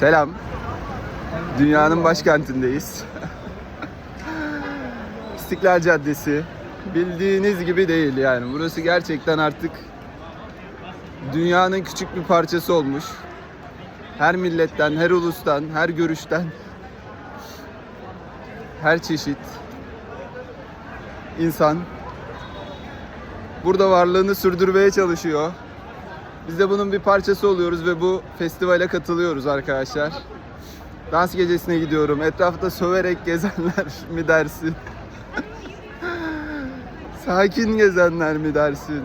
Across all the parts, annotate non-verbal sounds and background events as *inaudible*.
Selam. Dünyanın başkentindeyiz. *laughs* İstiklal Caddesi. Bildiğiniz gibi değil yani. Burası gerçekten artık dünyanın küçük bir parçası olmuş. Her milletten, her ulustan, her görüşten, her çeşit insan burada varlığını sürdürmeye çalışıyor. Biz de bunun bir parçası oluyoruz ve bu festivale katılıyoruz arkadaşlar. Dans gecesine gidiyorum. Etrafta söverek gezenler *laughs* mi dersin? *laughs* Sakin gezenler mi dersin?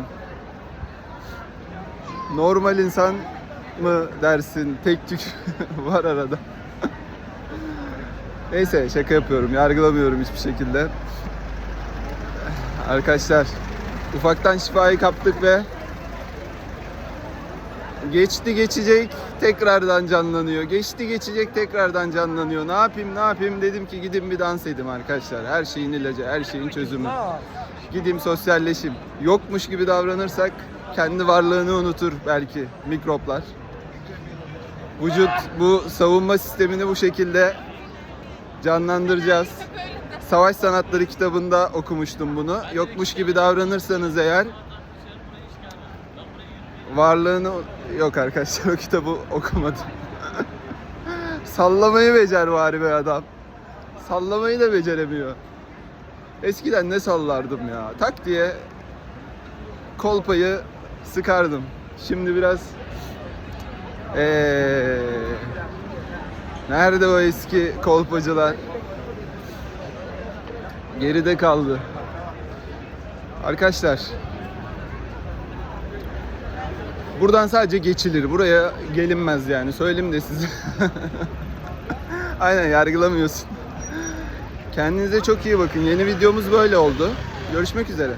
Normal insan mı dersin? Tek tük *laughs* var arada. Neyse şaka yapıyorum. Yargılamıyorum hiçbir şekilde. Arkadaşlar ufaktan şifayı kaptık ve geçti geçecek tekrardan canlanıyor. Geçti geçecek tekrardan canlanıyor. Ne yapayım ne yapayım dedim ki gidin bir dans edeyim arkadaşlar. Her şeyin ilacı, her şeyin çözümü. Gideyim sosyalleşeyim. Yokmuş gibi davranırsak kendi varlığını unutur belki mikroplar. Vücut bu savunma sistemini bu şekilde canlandıracağız. Savaş Sanatları kitabında okumuştum bunu. Yokmuş gibi davranırsanız eğer varlığını yok arkadaşlar o kitabı okumadım. Sallamayı becer bari be adam. Sallamayı da beceremiyor. Eskiden ne sallardım ya. Tak diye kolpayı sıkardım. Şimdi biraz ee, nerede o eski kolpacılar? Geride kaldı. Arkadaşlar Buradan sadece geçilir. Buraya gelinmez yani. Söyleyeyim de size. *laughs* Aynen yargılamıyorsun. Kendinize çok iyi bakın. Yeni videomuz böyle oldu. Görüşmek üzere.